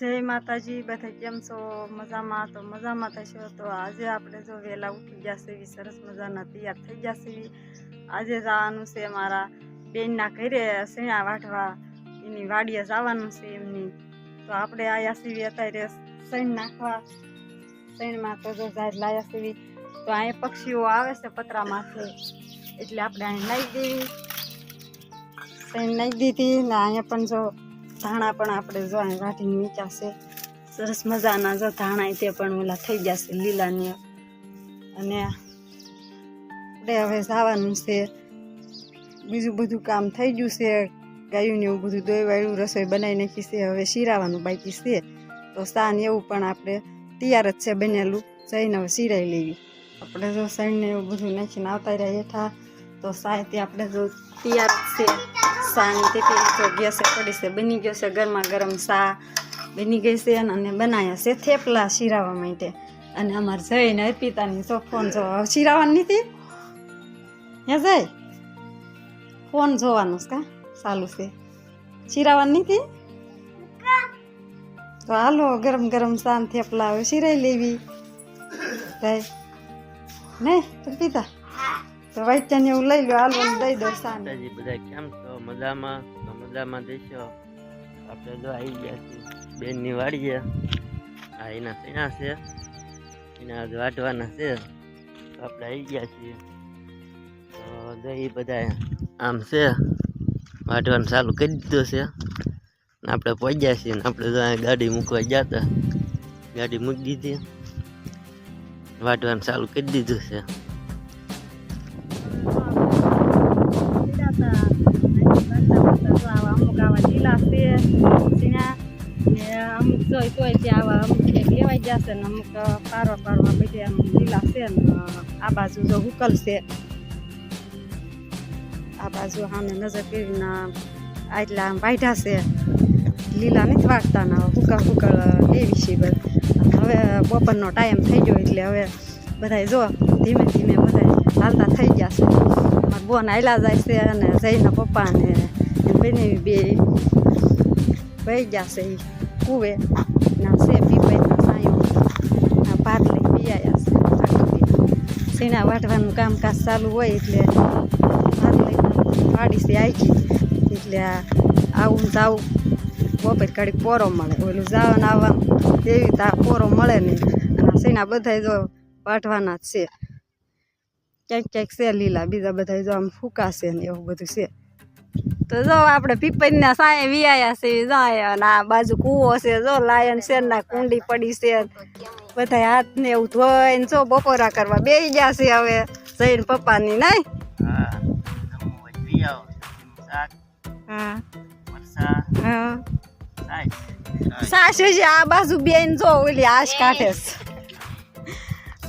જય માતાજી, બધા કેમ છો? મજામાં? તો મજામાં થશો તો આજે આપણે જો વહેલા ઉઠી ગયા છે સરસ મજાના તૈયાર થઈ ગયા છે આજે જવાનું છે મારા બેનના ઘરે, શેણા વાઢવા. એની વાડીએ જવાનું છે એમની. તો આપણે આયા સીવી અત્યારે સૈણ નાખવા. સૈણમાં તો જો ઝાડ લાયા સીવી તો અહીંયા પક્ષીઓ આવે છે પતરામાંથી. એટલે આપણે અહીં નાહી દેવી સૈણ નાખી દીધી ને અહીંયા પણ જો ધાણા પણ આપણે જો મીઠા છે. સરસ મજાના જો ધાણા તે પણ ઓલા થઈ છે લીલાની. અને આપણે હવે જવાનું છે. બીજું બધું કામ થઈ ગયું છે. ગાયું ને એવું બધું દોઈવાળું રસોઈ બનાવી નાખી છે. હવે શીરાવાનું બાકી છે. તો સાન એવું પણ આપણે તૈયાર જ છે બનેલું. જઈને હવે શીરાઈ લેવી. આપણે જો સાઈડને એવું બધું નાખીને આવતા રહ્યા હેઠા. તો સાહેબ તે આપણે જો તૈયાર છે. સાની તો ગેસે પડી છે, બની ગયો છે ગરમા ગરમ સા. બની ગઈ છે અને બનાવ્યા છે થેપલા શીરાવા માટે. અને અમારે જઈને અર્પિતાની જો ફોન જો શિરાવાની નથી? હે જય? ફોન જોવાનું કા? ચાલુ છે. શીરાવાની હતી તો હાલો ગરમ ગરમ શાન થેપલા હવે શીરાઈ લેવી. જાય. નહીં અર્પિતા? તો વાઈચાને એવું લઈ લો, હાલો ને દઈ દો સાન બધા કેમ છો? મજામાં? તો મજામાં દેશો? આપણે જો આવી ગયા છીએ, બેનની વાડીએ. આ એના સેના છે? એના વાટવાના છે. આપણે આવી ગયા છીએ. તો જો એ બધા આમ છે વાટવાનું ચાલુ કરી દીધું છે. ને આપણે પહોંચ્યા છીએ ને આપણે જો ગાડી મૂકવા ગયા હતા. ગાડી મૂકી દીધી. વાટવાનું ચાલુ કરી દીધું છે. અમુક આવા લીલા છે ઝીણા ને અમુક જોઈ તોય ત્યાં આવા અમુક એક લેવાઈ છે ને અમુક પારવા પારવા બધે આમ લીલા છે ને આ બાજુ જો હુકલ છે આ બાજુ સામે નજર કરીને આટલા વાઢ્યા છે. લીલા નથી વાટતા ના હુકલ હુકલ લેવી છે બધ હવે બપોરનો ટાઈમ થઈ ગયો એટલે હવે બધાય જો ધીમે ધીમે બધાય હાલતા થઈ ગયા છે. મારા બોન આયલા જાય છે અને જઈને પપ્પા ને બનેવી બે વહી ગયા છે એ કુવે ના છે પીપાઈના સાયું આ ભાત લઈ પીયા છે સીણા વાટવાનું કામકાજ ચાલુ હોય એટલે ભાત લઈને પાડી છે આખી એટલે આવું જાવું બપોર ઘડીક પોરો મળે ઓલું જવાનું આવવાનું એવી તો પોરો મળે નહીં અને સીણા બધાય જો વાટવાના જ છે ક્યાંક ક્યાંક છે લીલા બીજા બધા જો આમ ફૂકાશે ને એવું બધું છે તો જો આપણે પીપળના સાય વિયા છે જાય અને આ બાજુ કૂવો છે જો લાયન છે ના કુંડી પડી છે. બધા હાથ ને એવું ધોઈને જો બપોરા કરવા બેસી ગયા છે હવે જઈને પપ્પાની નહીં? સાસ સાસુ છે આ બાજુ બેન જો ઓલી આશ કાઢે છે.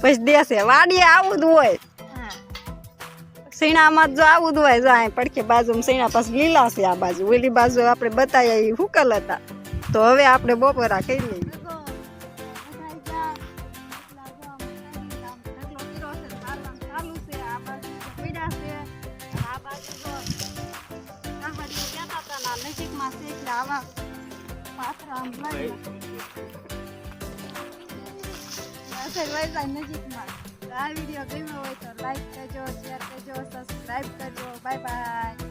પછી દેશે વાડીએ આવું જ હોય. સીણામાં જો આવું હોય જાય પડખે બાજુ સીણા પાસે લીલા છે આ બાજુ. ઓલી બાજુ આપણે બતાવ્યા એ હુકલ હતા? તો હવે આપણે બપોરા ખાઈ લઈએ. નજીકમાં છે એટલે આવા પાથરા આમ લઈ અસર વહી જાય નજીકમાં. તો આ વીડિયો ગમ્યો હોય તો લાઈક કરજો શેર કરજો સબસ્ક્રાઈબ કરજો. Bye bye